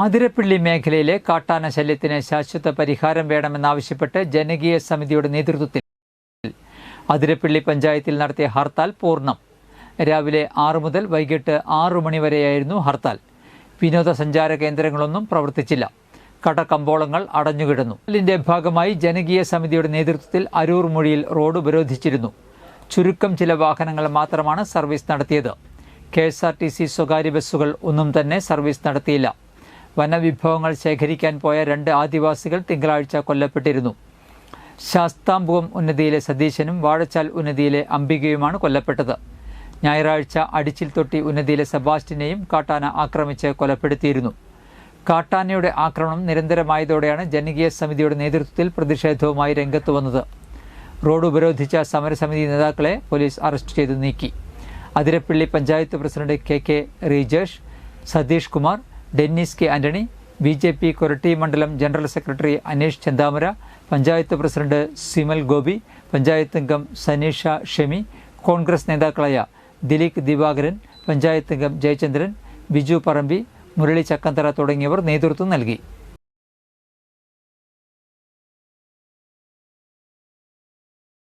ആതിരപ്പള്ളി മേഖലയിലെ കാട്ടാന ശല്യത്തിന് ശാശ്വത പരിഹാരം വേണമെന്നാവശ്യപ്പെട്ട് ജനകീയ സമിതിയുടെ നേതൃത്വത്തിൽ അതിരപ്പള്ളി പഞ്ചായത്തിൽ നടത്തിയ ഹർത്താൽ പൂർണം. രാവിലെ ആറ് മുതൽ വൈകിട്ട് ആറു മണിവരെയായിരുന്നു ഹർത്താൽ. വിനോദസഞ്ചാര കേന്ദ്രങ്ങളൊന്നും പ്രവർത്തിച്ചില്ല. കടകമ്പോളങ്ങൾ അടഞ്ഞുകിടന്നു. ഇതിന്റെ ഭാഗമായി ജനകീയ സമിതിയുടെ നേതൃത്വത്തിൽ അരൂർ മൊഴിയിൽ റോഡ് ഉപരോധിച്ചിരുന്നു. ചുരുക്കം ചില വാഹനങ്ങൾ മാത്രമാണ് സർവീസ് നടത്തിയത്. K S R T C സ്വകാര്യ ബസ്സുകൾ ഒന്നും തന്നെ സർവീസ് നടത്തിയില്ല. വനവിഭവങ്ങൾ ശേഖരിക്കാൻ പോയ രണ്ട് ആദിവാസികൾ തിങ്കളാഴ്ച കൊല്ലപ്പെട്ടിരുന്നു. ശാസ്താംബുവം ഉന്നതിയിലെ സതീശനും വാഴച്ചാൽ ഉന്നതിയിലെ അംബികയുമാണ് കൊല്ലപ്പെട്ടത്. ഞായറാഴ്ച അടിച്ചിൽ തൊട്ടി ഉന്നതിയിലെ സെബാസ്റ്റിനെയും കാട്ടാന ആക്രമിച്ച് കൊലപ്പെടുത്തിയിരുന്നു. കാട്ടാനയുടെ ആക്രമണം നിരന്തരമായതോടെയാണ് ജനകീയ സമിതിയുടെ നേതൃത്വത്തിൽ പ്രതിഷേധവുമായി രംഗത്ത് വന്നത്. റോഡ് ഉപരോധിച്ച സമരസമിതി നേതാക്കളെ പോലീസ് അറസ്റ്റ് ചെയ്ത് നീക്കി. Athirappilly panchayat president K K Rijesh Satheesh Kumar Dennis K Antony B J P Koratty മണ്ഡലം general secretary Aneesh Chenthamara panchayat president Simal Gopi panchayat അംഗം സനീഷ ഷെമി കോൺഗ്രസ് നേതാക്കളായ ദിലീക് ദിവാകരൻ പഞ്ചായത്ത് അംഗം ജയചന്ദ്രൻ ബിജു പറമ്പി മുരളി ചക്കന്തറ തുടങ്ങിയവർ നേതൃത്വം നൽകി.